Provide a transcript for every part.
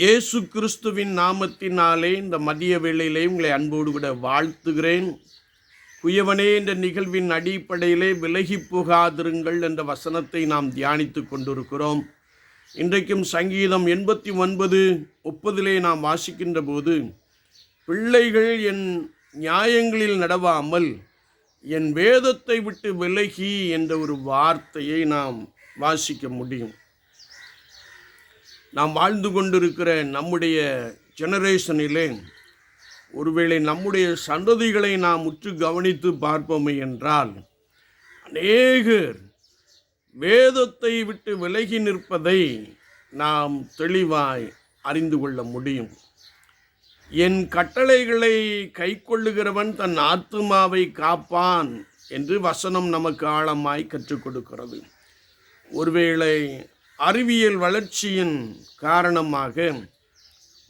இயேசு கிறிஸ்துவின் நாமத்தினாலே இந்த மதிய வேளையிலே உங்களை அன்போடு விட வாழ்த்துகிறேன். குயவனே என்ற நிகழ்வின் அடிப்படையிலே விலகி போகாதிருங்கள் என்ற வசனத்தை நாம் தியானித்து கொண்டிருக்கிறோம். இன்றைக்கும் சங்கீதம் எண்பத்தி ஒன்பது முப்பதிலே நாம் வாசிக்கின்ற போது பிள்ளைகள் என் நியாயங்களில் நடவாமல் என் வேதத்தை விட்டு விலகி என்ற ஒரு வார்த்தையை நாம் வாசிக்க முடியும். நாம் வாழ்ந்து கொண்டிருக்கிற நம்முடைய ஜெனரேஷனிலே ஒருவேளை நம்முடைய சந்ததிகளை நாம் உற்று கவனித்து பார்ப்போமே என்றால் அநேகர் வேதத்தை விட்டு விலகி நிற்பதை நாம் தெளிவாய் அறிந்து கொள்ள முடியும். என் கட்டளைகளை கைக்கொள்ளுகிறவன் தன் ஆத்துமாவை காப்பான் என்று வசனம் நமக்கு ஆழமாய் கற்றுக் கொடுக்கிறது. ஒருவேளை அறிவியல் வளர்ச்சியின் காரணமாக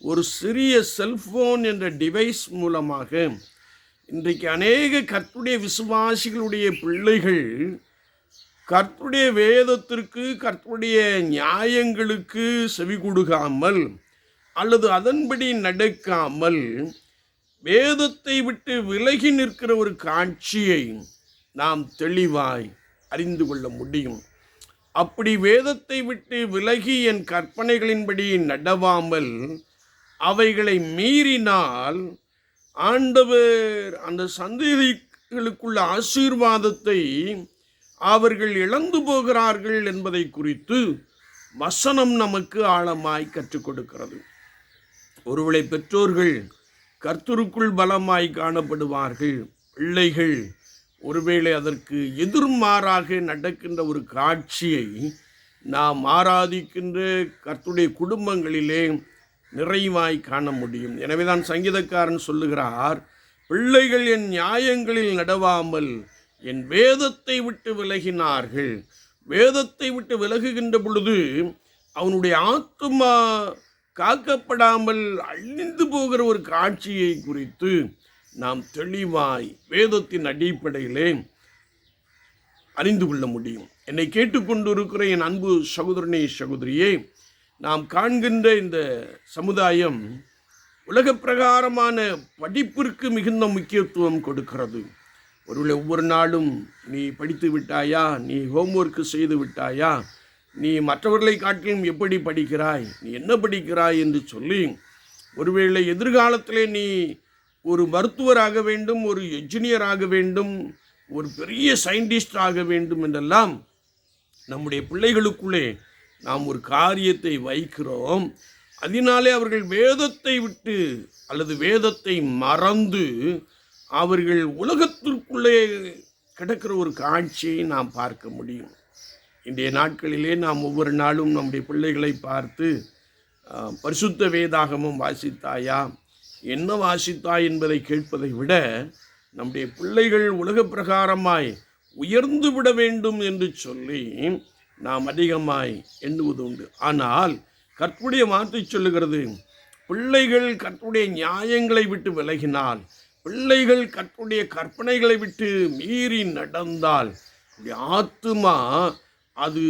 ஒரு சிறிய செல்ஃபோன் என்ற டிவைஸ் மூலமாக இன்றைக்கு அநேக கர்த்துடைய விசுவாசிகளுடைய பிள்ளைகள் கர்த்துடைய வேதத்திற்கு கர்த்துடைய நியாயங்களுக்கு செவி கொடுக்காமல் அல்லது அதன்படி நடக்காமல் வேதத்தை விட்டு விலகி நிற்கிற ஒரு காட்சியை நாம் தெளிவாய் அறிந்து கொள்ள முடியும். அப்படி வேதத்தை விட்டு விலகி என் கற்பனைகளின்படி நடவாமல் அவைகளை மீறினால் ஆண்டவர் அந்த சந்ததிகளுக்குள்ள ஆசீர்வாதத்தை அவர்கள் இழந்து போகிறார்கள் என்பதை குறித்து வசனம் நமக்கு ஆழமாய் கற்றுக் கொடுக்கிறது. ஒருவேளை பெற்றோர்கள் கர்த்தருக்குள் பலமாய் காணப்படுவார்கள் பிள்ளைகள் ஒருவேளை அதற்கு எதிர்மாறாக நடக்கின்ற ஒரு காட்சியை நாம் ஆராதிக்கின்ற கர்த்துடைய குடும்பங்களிலே நிறைவாய் காண முடியும். எனவே தான் சங்கீதக்காரன் சொல்லுகிறார் பிள்ளைகள் என் நியாயங்களில் நடவாமல் என் வேதத்தை விட்டு விலகினார்கள். வேதத்தை விட்டு விலகுகின்ற பொழுது அவனுடைய ஆத்மா காக்கப்படாமல் அழிந்து போகிற ஒரு காட்சியை குறித்து நாம் தெளிவாய் வேதத்தின் அடிப்படையிலே அறிந்து கொள்ள முடியும். என்னை கேட்டுக்கொண்டு இருக்கிற என் அன்பு சகோதரனே சகோதரியே நாம் காண்கின்ற இந்த சமுதாயம் உலக பிரகாரமான படிப்பிற்கு மிகுந்த முக்கியத்துவம் கொடுக்கிறது. ஒருவேளை ஒவ்வொரு நாளும் நீ படித்து விட்டாயா? நீ ஹோம்ஒர்க்கு செய்து விட்டாயா? நீ மற்றவர்களை காட்டிலும் எப்படி படிக்கிறாய்? நீ என்ன படிக்கிறாய் என்று சொல்லி ஒருவேளை எதிர்காலத்திலே நீ ஒரு மருத்துவராக வேண்டும் ஒரு என்ஜினியர் ஆக வேண்டும் ஒரு பெரிய சயின்டிஸ்ட் ஆக வேண்டும் என்றெல்லாம் நம்முடைய பிள்ளைகளுக்குள்ளே நாம் ஒரு காரியத்தை வைக்கிறோம். அதனாலே அவர்கள் வேதத்தை விட்டு அல்லது வேதத்தை மறந்து அவர்கள் உலகத்திற்குள்ளே கிடக்கிற ஒரு காட்சியை நாம் பார்க்க முடியும். இன்றைய நாட்களிலே நாம் ஒவ்வொரு நாளும் நம்முடைய பிள்ளைகளை பார்த்து பரிசுத்த வேதாகமும் வாசித்தாயா என்ன வாசித்தாய் என்பதை கேட்பதை விட நம்முடைய பிள்ளைகள் உலக பிரகாரமாய் உயர்ந்து விட வேண்டும் என்று சொல்லி நாம் அதிகமாய் எண்ணுவது உண்டு. ஆனால் கற்புடைய மாற்றி சொல்லுகிறது பிள்ளைகள் கற்புடைய நியாயங்களை விட்டு விலகினால் பிள்ளைகள் கற்புடைய கற்பனைகளை விட்டு மீறி நடந்தால் ஆத்துமா அது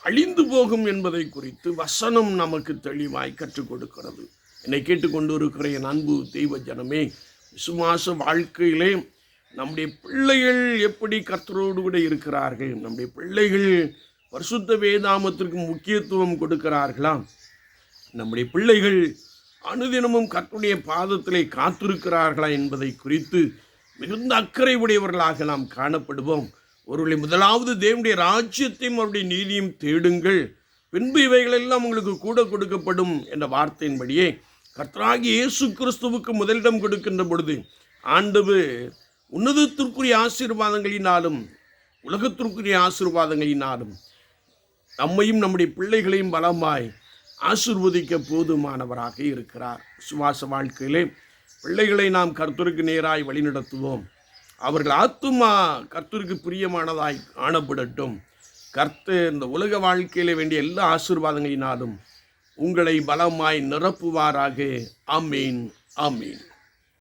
அழிந்து போகும் என்பதை குறித்து வசனம் நமக்கு தெளிவாய் கற்றுக் கொடுக்கிறது. என்னை கேட்டுக்கொண்டு இருக்கிற என் அன்பு தெய்வ ஜனமே விசுவாச வாழ்க்கையிலே நம்முடைய பிள்ளைகள் எப்படி கர்த்தரோடு கூட இருக்கிறார்கள்? நம்முடைய பிள்ளைகள் பரிசுத்த வேதாமத்திற்கு முக்கியத்துவம் கொடுக்கிறார்களா? நம்முடைய பிள்ளைகள் அனுதினமும் கர்த்தனுடைய பாதத்திலே காத்திருக்கிறார்களா என்பதை குறித்து மிகுந்த அக்கறை உடையவர்களாக நாம் காணப்படுவோம். ஒருவேளை முதலாவது தேவனுடைய ராஜ்யத்தையும் அவருடைய நீதியும் தேடுங்கள். பின்பு இவைகளெல்லாம் உங்களுக்கு கூட கொடுக்கப்படும் என்ற வார்த்தையின்படியே கர்த்தராகி இயேசு கிறிஸ்துவுக்கு முதலிடம் கொடுக்கின்ற பொழுது ஆண்டவு உன்னதத்திற்குரிய ஆசீர்வாதங்களினாலும் உலகத்திற்குரிய ஆசீர்வாதங்களினாலும் நம்மையும் நம்முடைய பிள்ளைகளையும் பலமாய் ஆசிர்வதிக்க போதுமானவராக இருக்கிறார். சுவாச வாழ்க்கையிலே பிள்ளைகளை நாம் கர்த்தருக்கு நேராய் வழிநடத்துவோம். அவர்கள் ஆத்துமா கர்த்தருக்கு பிரியமானதாய் காணப்படட்டும். கர்த்து இந்த உலக வாழ்க்கையிலே வேண்டிய எல்லா ஆசீர்வாதங்களினாலும் உங்களை பலமாய் நிரப்புவாராக. அமீன் அமீன்